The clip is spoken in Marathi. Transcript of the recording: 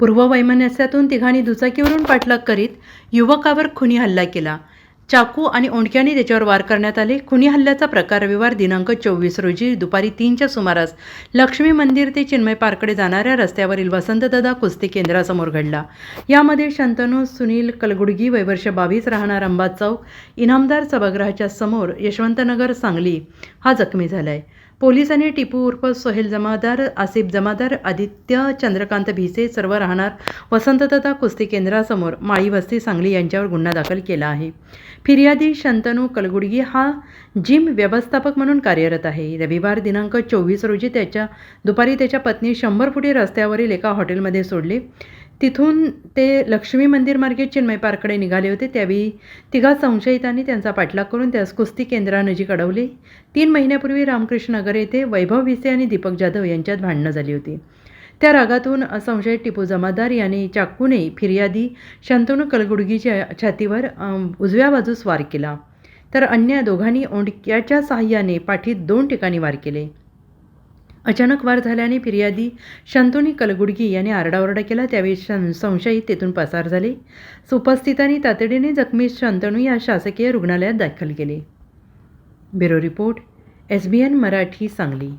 पूर्ववैमनस्यातून तिघांनी दुचाकीवरून पाठलाग करीत युवकावर खुनी हल्ला केला. चाकू आणि ओंडक्याने त्याच्यावर वार करण्यात आले. खुनी हल्ल्याचा प्रकार रविवार दिनांक चोवीस रोजी दुपारी तीनच्या सुमारास लक्ष्मी मंदिर ते चिन्मय पार्ककडे जाणाऱ्या रस्त्यावरील वसंतदादा कुस्ती केंद्रासमोर घडला. यामध्ये शंतनू सुनील कलगुडगी वैवर्ष बावीस राहणार अंबा चौक इनामदार सभागृहाच्या समोर यशवंतनगर सांगली हा जखमी झालाय. पोलिसांनी टिपू उर्फ सोहेल जमादार आसिफ जमादार आदित्य चंद्रकांत भिसे सर्व राहणार वसंतदादा कुस्ती केंद्रासमोर माळी वस्ती सांगली यांच्यावर गुन्हा दाखल केला आहे. फिर्यादी शंतनू कलगुडगी हा जिम व्यवस्थापक म्हणून कार्यरत आहे. रविवार दिनांक चोवीस रोजी त्याच्या दुपारी त्याच्या पत्नी शंभर फुटी रस्त्यावरील एका हॉटेलमध्ये सोडले. तिथून ते लक्ष्मी मंदिर मार्गे चिन्मय पार्ककडे निघाले होते. त्यावेळी तिघा संशयितांनी त्यांचा पाठलाग करून त्यास कुस्ती केंद्रानजीक अडवले. तीन महिन्यापूर्वी रामकृष्ण नगर येथे वैभव विसे आणि दीपक जाधव यांच्यात भांडणं झाली होती. त्या रागातून असंशयित टिपू जमादार यांनी चाकूने फिर्यादी शांतनू कलगुडगीच्या छातीवर उजव्या बाजूस वार केला. तर अन्य दोघांनी ओंडक्याच्या साहाय्याने पाठीत दोन ठिकाणी वार केले. अचानक वार झाल्याने फिर्यादी शांतोनी कलगुडगी यांनी आरडाओरडा केला. त्यावेळी शं संशयित तेथून पसार झाले. उपस्थितांनी तातडीने जखमी शांतनू या शासकीय रुग्णालयात दाखल केले. Bureau report S B N Marathi Sangli.